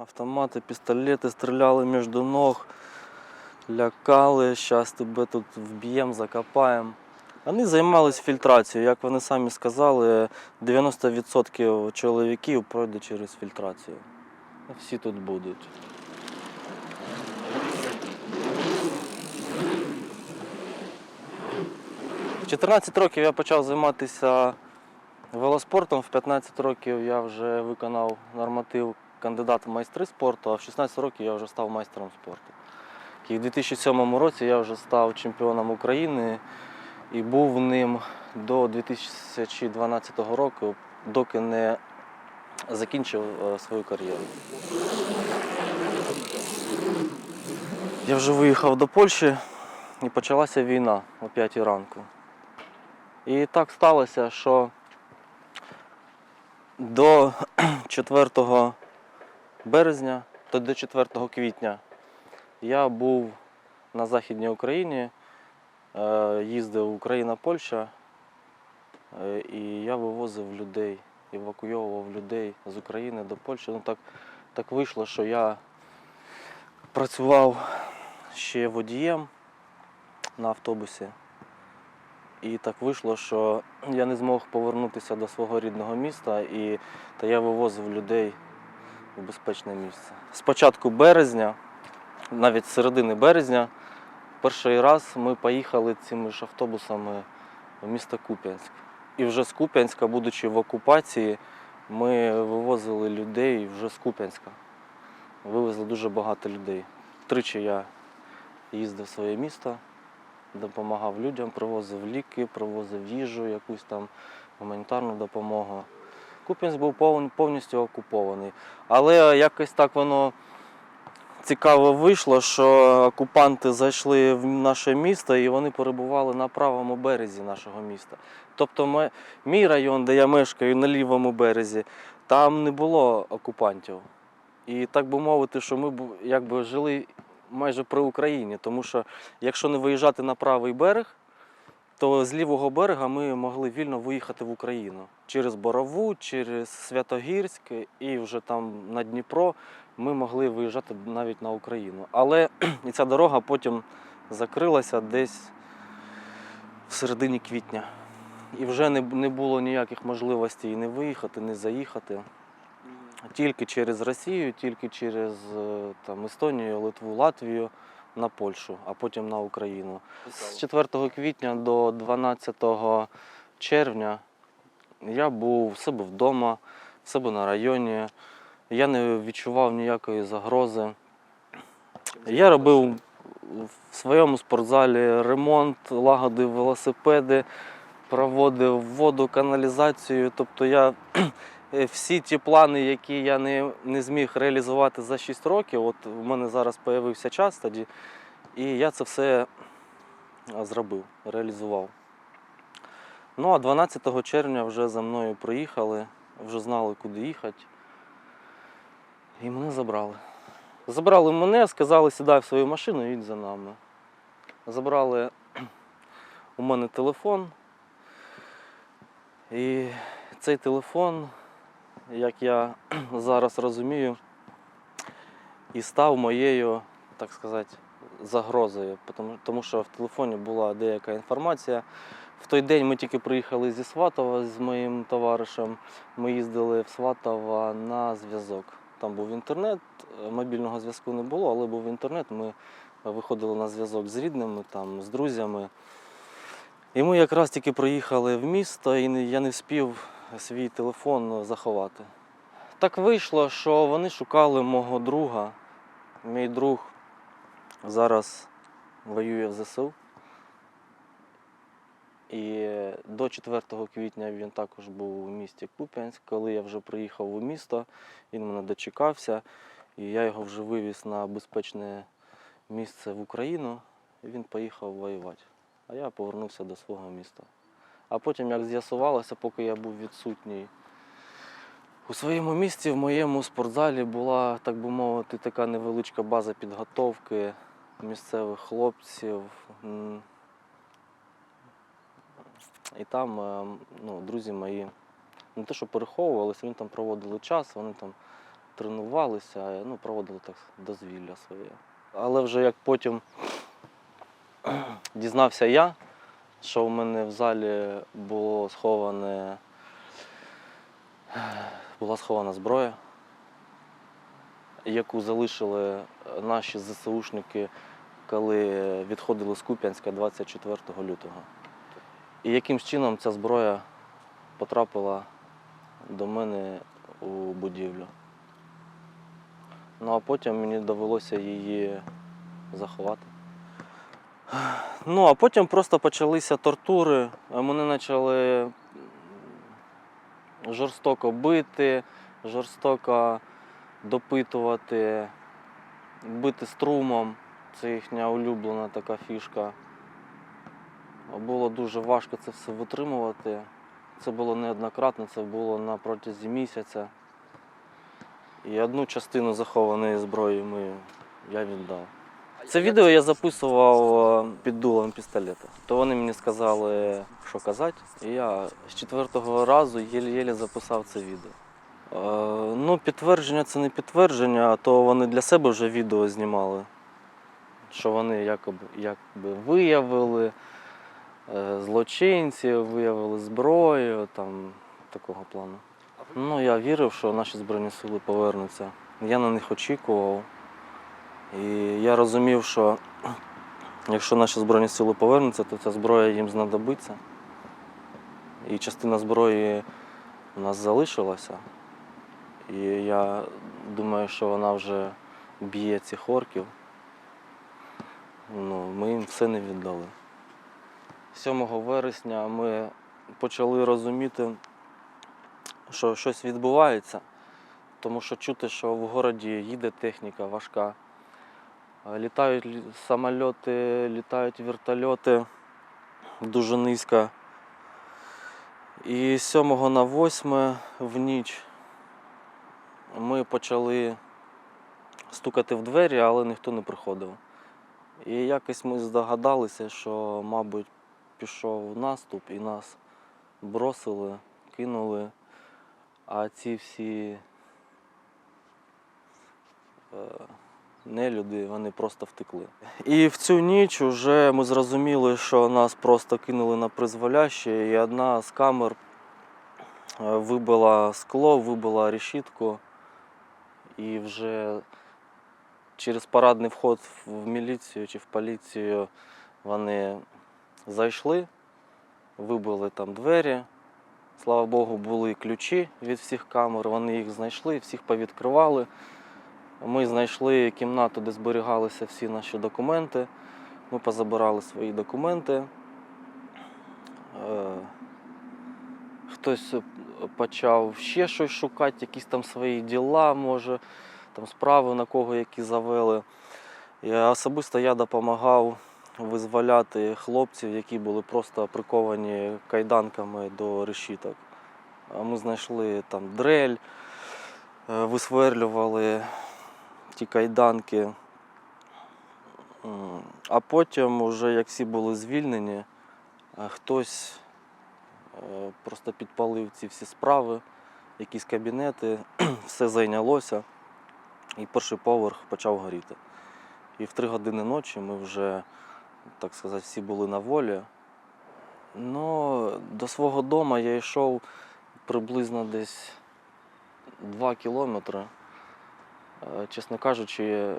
Автомати, пістолети стріляли між ног, лякали, зараз тебе тут вб'ємо, закопаємо. Вони займалися фільтрацією, як вони самі сказали, 90% чоловіків пройде через фільтрацію. Всі тут будуть. В 14 років я почав займатися велоспортом, в 15 років я вже виконав норматив кандидата в майстри спорту, а в 16 років я вже став майстром спорту. І в 2007 році я вже став чемпіоном України і був ним до 2012 року, доки не закінчив е, свою кар'єру. Я вже виїхав до Польщі і почалася війна о 5 ранку. І так сталося, що до 4 березня, то до 4 квітня я був на Західній Україні, е, їздив Україна-Польща, е, і я вивозив людей, евакуйовував людей з України до Польщі. Ну так, так вийшло, що я працював ще водієм на автобусі. І так вийшло, що я не змог повернутися до свого рідного міста, і та я вивозив людей у безпечне місце. З початку березня, навіть з середини березня, перший раз ми поїхали цими ж автобусами в місто Куп'янськ. І вже з Куп'янська, будучи в окупації, ми вивозили людей вже з Куп'янська. Вивезли дуже багато людей. Тричі я їздив в своє місто, допомагав людям, привозив ліки, привозив їжу, якусь там гуманітарну допомогу. Куп'янськ був повністю окупований. Але якось так воно цікаво вийшло, що окупанти зайшли в наше місто і вони перебували на правому березі нашого міста. Тобто ми- мій район, де я мешкаю, на лівому березі, там не було окупантів. І так би мовити, що ми якби жили майже при Україні, тому що якщо не виїжджати на правий берег, то з лівого берега ми могли вільно виїхати в Україну через Борову, через Святогірськ і вже там на Дніпро ми могли виїжджати навіть на Україну. Але і ця дорога потім закрилася десь в середині квітня. І вже не, не було ніяких можливостей не виїхати, не заїхати. Тільки через Росію, тільки через е, там, Естонію, Литву, Латвію на Польщу, а потім на Україну. З 4 квітня до 12 червня я був в себе вдома, в себе на районі. Я не відчував ніякої загрози. Я робив в своєму спортзалі ремонт, лагодив велосипеди, проводив воду, каналізацію. Тобто я всі ті плани, які я не, не зміг реалізувати за 6 років, от у мене зараз з'явився час тоді, і я це все зробив, реалізував. Ну а 12 червня вже за мною приїхали, вже знали, куди їхати. І мене забрали. Забрали мене, сказали, сідай в свою машину і їдь за нами. Забрали у мене телефон. І цей телефон, як я зараз розумію, і став моєю, так сказати, загрозою. Тому, що в телефоні була деяка інформація. В той день ми тільки приїхали зі Сватова з моїм товаришем. Ми їздили в Сватова на зв'язок. Там був інтернет, е, мобільного зв'язку не було, але був інтернет. Ми виходили на зв'язок з рідними, там, з друзями. І ми якраз тільки приїхали в місто, і я не встиг свій телефон заховати. Так вийшло, що вони шукали мого друга. Мій друг зараз воює в ЗСУ. І до 4 квітня він також був у місті Куп'янськ. Коли я вже приїхав у місто, він мене дочекався, і я його вже вивіз на безпечне місце в Україну, і він поїхав воювати. А я повернувся до свого міста. А потім, як з'ясувалося, поки я був відсутній у своєму місті, в моєму спортзалі була, так би мовити, така невеличка база підготовки місцевих хлопців. І там е, ну, друзі мої не те, що переховувалися, вони там проводили час, вони там тренувалися, ну, проводили так дозвілля своє. Але вже як потім дізнався я, що в мене в залі було сховане, була схована зброя, яку залишили наші ЗСУшники, коли відходили з Куп'янська 24 лютого. І якимсь чином ця зброя потрапила до мене у будівлю. Ну а потім мені довелося її заховати. Ну, а потім просто почалися тортури. Мене почали жорстоко бити, жорстоко допитувати, бити струмом. Це їхня улюблена така фішка. Було дуже важко це все витримувати. Це було неоднократно, це було на протязі місяця. І одну частину захованої зброї ми, я віддав. Це відео я записував е, під дулом пістолета. То вони мені сказали, що казати, і я з четвертого разу єлі-єлі записав це відео. Е, ну, підтвердження це не підтвердження, то вони для себе вже відео знімали. Що вони якоби, якби виявили е, злочинців, виявили зброю, там такого плану. Ну, я вірив, що наші Збройні Сили повернуться. Я на них очікував. І я розумів, що якщо наші Збройні Сили повернуться, то ця зброя їм знадобиться. І частина зброї у нас залишилася. І я думаю, що вона вже б'є цих орків. Ну, ми їм все не віддали. 7 вересня ми почали розуміти, що щось відбувається, тому що чути, що в городі їде техніка важка. Е, Літають лі- самольоти, літають вертольоти дуже низько. І з 7 на 8 в ніч ми почали стукати в двері, але ніхто не приходив. І якось ми здогадалися, що, мабуть, пішов наступ і нас бросили, кинули, а ці всі е, нелюди, вони просто втекли. І в цю ніч вже ми зрозуміли, що нас просто кинули на призволяще, і одна з камер е, вибила скло, вибила решітку, і вже через парадний вход в міліцію чи в поліцію вони зайшли, вибили там двері. Слава Богу, були ключі від всіх камер, вони їх знайшли, всіх повідкривали. Ми знайшли кімнату, де зберігалися всі наші документи. Ми позабирали свої документи. Е, Хтось почав ще щось шукати, якісь там свої діла, може, там справи на кого які завели. Я особисто я допомагав визволяти хлопців, які були просто приковані кайданками до решіток. Ми знайшли там дрель, е, висверлювали ті кайданки. А потім, вже як всі були звільнені, е, хтось е, просто підпалив ці всі справи, якісь кабінети, все зайнялося, і перший поверх почав горіти. І в три години ночі ми вже, так сказати, всі були на волі. Ну, до свого дому я йшов приблизно десь 2 кілометри. Е, Чесно кажучи,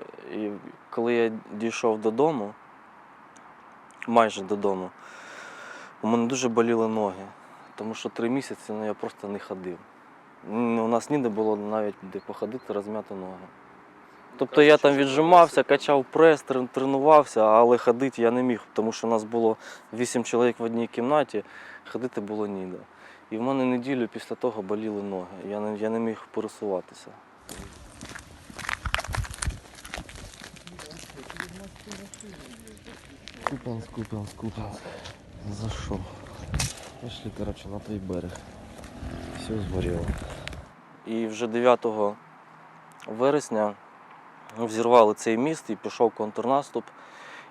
коли я дійшов додому, майже додому, у мене дуже боліли ноги, тому що три місяці ну, я просто не ходив. У нас ніде було навіть де походити, розм'яти ноги. Тобто я там віджимався, качав прес, тренувався, але ходити я не міг, тому що нас було вісім чоловік в одній кімнаті, ходити було ніде. І в мене неділю після того боліли ноги. Я не, я не міг пересуватися. Купанс, Купанс, Купанс. Зашел. Пішли, коротше, на той берег. Все згоріло. І вже 9 вересня взірвали цей міст і пішов контрнаступ.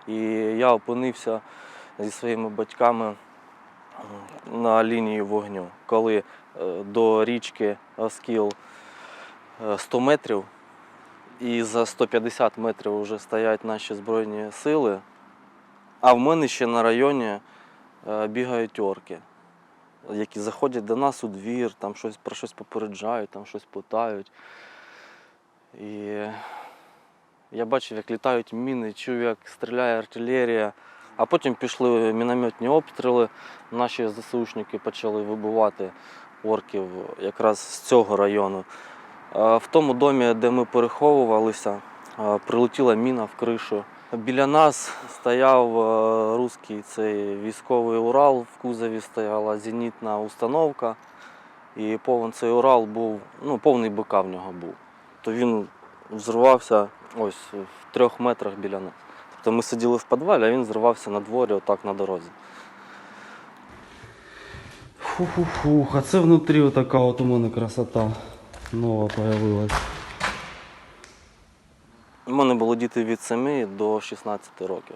І я опинився зі своїми батьками на лінії вогню, коли е, до річки Оскіл е, 100 метрів, і за 150 метрів вже стоять наші Збройні сили. А в мене ще на районі е, бігають орки, які заходять до нас у двір, там щось про щось попереджають, там щось питають. І я бачив, як літають міни, чув, як стріляє артилерія. А потім пішли мінометні обстріли. Наші ЗСУшники почали вибивати орків якраз з цього району. Е, В тому домі, де ми переховувалися, е, прилетіла міна в кришу. Біля нас стояв е, руський цей військовий Урал, в кузові стояла зенітна установка. І повен цей Урал був, ну, повний БК в нього був. То він взривався ось в трьох метрах біля нас. Тобто ми сиділи в підвалі, а він зривався на дворі, отак на дорозі. Фух-фух-фух, а це внутрі така от у мене красота нова появилась. У мене було діти від 7 до 16 років.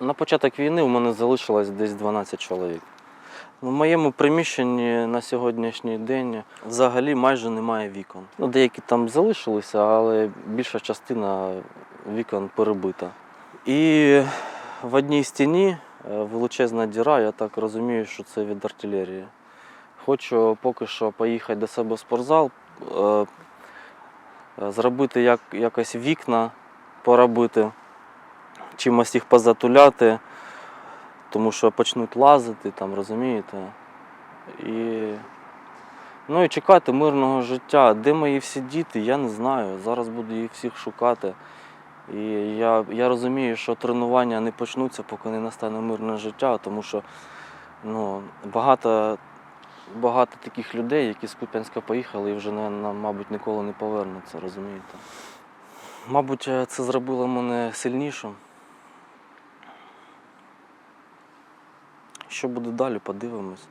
На початок війни у мене залишилось десь 12 чоловік. В моєму приміщенні на сьогоднішній день взагалі майже немає вікон. Ну, деякі там залишилися, але більша частина вікон перебита. І в одній стіні е, величезна діра, я так розумію, що це від артилерії. Хочу поки що поїхати до себе в спортзал, е, е, зробити як, якось вікна, поробити, чимось їх позатуляти, тому що почнуть лазити, там, розумієте. І, ну і чекати мирного життя. Де мої всі діти, я не знаю. Зараз буду їх всіх шукати. І я, я розумію, що тренування не почнуться, поки не настане мирне життя, тому що ну, багато, багато таких людей, які з Куп'янська поїхали і вже, мабуть, ніколи не повернуться, розумієте. Мабуть, е, це зробило мене сильнішим. Що буде далі, подивимось.